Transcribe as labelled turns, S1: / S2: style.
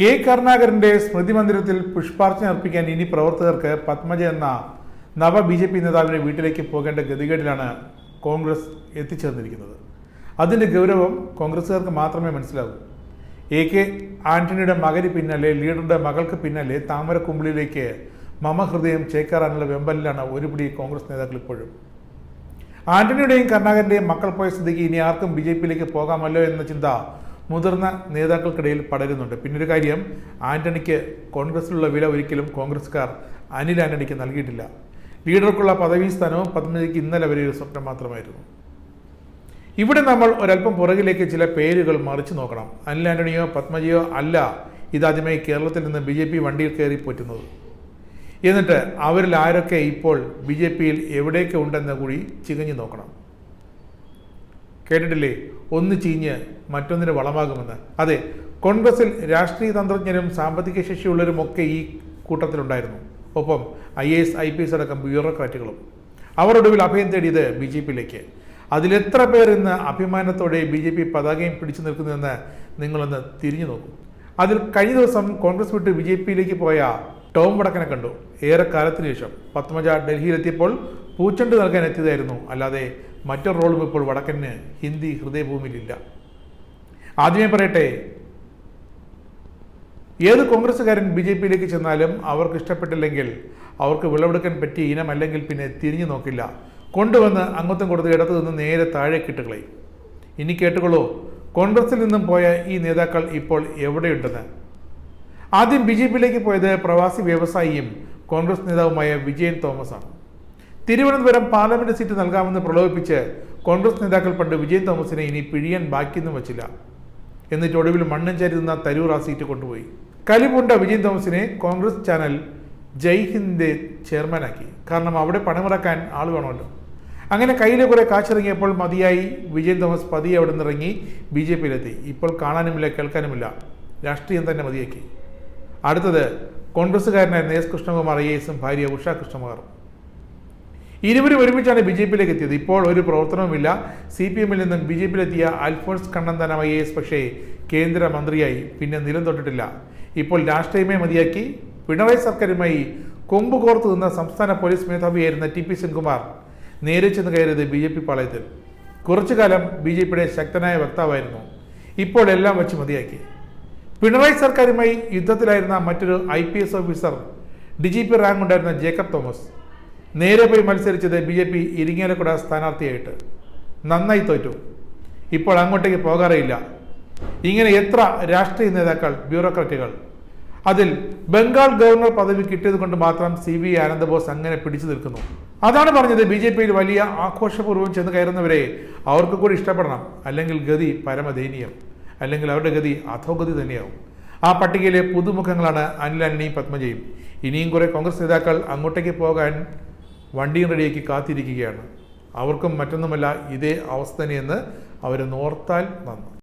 S1: K കരുണാകരന്റെ സ്മൃതി മന്ദിരത്തിൽ പുഷ്പാർച്ചന അർപ്പിക്കാൻ ഇനി പ്രവർത്തകർക്ക് പത്മജ എന്ന നവ ബി ജെ പി നേതാവിന്റെ വീട്ടിലേക്ക് പോകേണ്ട ഗതികേടിലാണ് കോൺഗ്രസ് എത്തിച്ചേർന്നിരിക്കുന്നത്. അതിന്റെ ഗൗരവം കോൺഗ്രസുകാർക്ക് മാത്രമേ മനസ്സിലാവൂ. എ കെ ആന്റണിയുടെ മകന് പിന്നാലെ ലീഡറുടെ മകൾക്ക് പിന്നാലെ താമരക്കുമ്പിളിലേക്ക് മമഹൃദയം ചേക്കാറാനുള്ള വെമ്പലിലാണ് ഒരുപിടി കോൺഗ്രസ് നേതാക്കൾ ഇപ്പോഴും. ആന്റണിയുടെയും കരുണാകരന്റെയും മക്കൾ പോയ സ്ഥിതിക്ക് ഇനി ആർക്കും ബി ജെ പിയിലേക്ക് പോകാമല്ലോ എന്ന ചിന്ത മുതിർന്ന നേതാക്കൾക്കിടയിൽ പടരുന്നുണ്ട്. പിന്നൊരു കാര്യം ആന്റണിക്ക് കോൺഗ്രസിലുള്ള വില ഒരിക്കലും കോൺഗ്രസ്സുകാർ അനിൽ ആന്റണിക്ക് നൽകിയിട്ടില്ല. ലീഡർക്കുള്ള പദവി സ്ഥാനവും പത്മജിക്ക് ഇന്നലെ വരെ ഒരു സ്വപ്നം മാത്രമായിരുന്നു. ഇവിടെ നമ്മൾ ഒരല്പം പുറകിലേക്ക് ചില പേരുകൾ മറിച്ചു നോക്കണം. അനിൽ ആന്റണിയോ പത്മജിയോ അല്ല ഇതാദ്യമായി കേരളത്തിൽ നിന്ന് ബി ജെ പി വണ്ടിയിൽ കയറി പോറ്റുന്നത്. എന്നിട്ട് അവരിൽ ആരൊക്കെ ഇപ്പോൾ ബി ജെ പിയിൽ എവിടെയൊക്കെ ഉണ്ടെന്ന് കൂടി ചികഞ്ഞു നോക്കണം. കേട്ടിട്ടില്ലേ? ഒന്ന് ചീഞ്ഞ് മറ്റൊന്നിന് വളമാകുമെന്ന്. അതെ കോൺഗ്രസിൽ രാഷ്ട്രീയ തന്ത്രജ്ഞരും സാമ്പത്തിക ശേഷിയുള്ളവരും ഒക്കെ ഈ കൂട്ടത്തിലുണ്ടായിരുന്നു. ഒപ്പം I A S I P S അടക്കം ബ്യൂറോക്രാറ്റുകളും. അവർ ഒടുവിൽ അഭയം തേടിയത് ബി ജെ പിയിലേക്ക്. അതിലെത്ര പേർ ഇന്ന് അഭിമാനത്തോടെ ബി ജെ പി പതാകയും പിടിച്ചു നിൽക്കുന്നുവെന്ന് നിങ്ങളൊന്ന് തിരിഞ്ഞു നോക്കും. അതിൽ കഴിഞ്ഞ ദിവസം കോൺഗ്രസ് വിട്ട് ബി ജെ പിയിലേക്ക് പോയ ടോം വടക്കനെ കണ്ടു. ഏറെ കാലത്തിന് ശേഷം പത്മജ ഡൽഹിയിലെത്തിയപ്പോൾ പൂച്ചണ്ട് നൽകാൻ എത്തിയതായിരുന്നു. അല്ലാതെ മറ്റൊരു റോളും ഇപ്പോൾ വടക്കന് ഹിന്ദി ഹൃദയഭൂമിയിലില്ല. ആദ്യമേ പറയട്ടെ ഏത് കോൺഗ്രസ്സുകാരൻ ബി ജെ പിയിലേക്ക് ചെന്നാലും അവർക്ക് ഇഷ്ടപ്പെട്ടില്ലെങ്കിൽ അവർക്ക് വിളവെടുക്കാൻ പറ്റിയ ഇനമല്ലെങ്കിൽ പിന്നെ തിരിഞ്ഞു നോക്കില്ല. കൊണ്ടുവന്ന് അംഗത്വം കൊടുത്ത് ഇടത്തു നിന്ന് നേരെ താഴെ കിട്ടുകളയും ഇനി കേട്ടുകൊള്ളൂ കോൺഗ്രസിൽ നിന്നും പോയ ഈ നേതാക്കൾ ഇപ്പോൾ എവിടെയുണ്ടെന്ന്. ആദ്യം ബി ജെ പിയിലേക്ക് പോയത് പ്രവാസി വ്യവസായിയും കോൺഗ്രസ് നേതാവുമായ വിജയൻ തോമസ് ആണ് തിരുവനന്തപുരം പാർലമെന്റ് സീറ്റ് നൽകാമെന്ന് പ്രലോഭിപ്പിച്ച് കോൺഗ്രസ് നേതാക്കൾ പണ്ട് വിജയൻ തോമസിനെ ഇനി പിഴിയാൻ ബാക്കിയൊന്നും വച്ചില്ല. എന്നിട്ട് ഒടുവിൽ മണ്ണും നിന്ന തരൂർ ആ സീറ്റ് കൊണ്ടുപോയി. കലിപുണ്ട വിജയൻ തോമസിനെ കോൺഗ്രസ് ചാനൽ ജയ് ഹിന്ദ് ചെയർമാനാക്കി. കാരണം അവിടെ പണമിറക്കാൻ ആൾ വേണമല്ലോ. അങ്ങനെ കയ്യിലെ കുറെ കാശിറങ്ങിയപ്പോൾ മതിയായി വിജയൻ തോമസ് പതിയെ അവിടെ നിന്ന് ഇറങ്ങി ബി ജെ പിയിലെത്തി. ഇപ്പോൾ കാണാനുമില്ല കേൾക്കാനുമില്ല. രാഷ്ട്രീയം തന്നെ മതിയാക്കി. അടുത്തത് കോൺഗ്രസ്സുകാരനായിരുന്ന എസ് കൃഷ്ണകുമാർ ഐ എസും ഭാര്യ ഉഷ കൃഷ്ണകുമാറും. ഇരുവരും ഒരുമിച്ചാണ് ബി ജെ പിയിലേക്ക് എത്തിയത്. ഇപ്പോൾ ഒരു പ്രവർത്തനവുമില്ല. സി പി എമ്മിൽ നിന്നും ബി ജെ പിയിലെത്തിയ അൽഫോൺസ് കണ്ണന്താനം ഐ എസ് പക്ഷേ കേന്ദ്രമന്ത്രിയായി. പിന്നെ നിലം തൊട്ടിട്ടില്ല. ഇപ്പോൾ രാഷ്ട്രീയമേ മതിയാക്കി. പിണറായി സർക്കാരുമായി കൊമ്പ് കോർത്ത് നിന്ന സംസ്ഥാന പോലീസ് മേധാവിയായിരുന്ന ടി പി സെൻകുമാർ നേരെ ചെന്ന് കയറിയത് ബി ജെ പി പാളയത്തിൽ. കുറച്ചു കാലം ബി ജെ പിയുടെ ശക്തനായ വക്താവായിരുന്നു. ഇപ്പോൾ എല്ലാം വെച്ച് മതിയാക്കി. പിണറായി സർക്കാരുമായി യുദ്ധത്തിലായിരുന്ന മറ്റൊരു I P S officer D G P rank ഉണ്ടായിരുന്ന ജേക്കബ് തോമസ്. നേരെ പോയി മത്സരിച്ചത് ബി ജെ പി ഇരിങ്ങാലക്കുട സ്ഥാനാർത്ഥിയായിട്ട്. നന്നായി തോറ്റു. ഇപ്പോൾ അങ്ങോട്ടേക്ക് പോകാറേയില്ല. ഇങ്ങനെ എത്ര രാഷ്ട്രീയ നേതാക്കൾ ബ്യൂറോക്രാറ്റുകൾ. അതിൽ ബംഗാൾ ഗവർണർ പദവി കിട്ടിയത് കൊണ്ട് മാത്രം സി വി ആനന്ദബോസ് അങ്ങനെ പിടിച്ചു നിൽക്കുന്നു. അതാണ് പറഞ്ഞത് ബി ജെ പിയിൽ വലിയ ആഘോഷപൂർവം ചെന്ന് കയറുന്നവരെ അവർക്ക് കൂടി ഇഷ്ടപ്പെടണം. അല്ലെങ്കിൽ ഗതി പരമദയനീയം. അല്ലെങ്കിൽ അവരുടെ ഗതി അധോഗതി തന്നെയാവും. ആ പട്ടികയിലെ പുതുമുഖങ്ങളാണ് അനിൽ അനിയും പത്മജയും. ഇനിയും കുറെ കോൺഗ്രസ് നേതാക്കൾ അങ്ങോട്ടേക്ക് പോകാൻ വണ്ടിയും റെഡിയാക്കി കാത്തിരിക്കുകയാണ്. അവർക്കും മറ്റൊന്നുമല്ല ഇതേ അവസ്ഥ തന്നെയെന്ന് നോർത്താൽ നന്ന്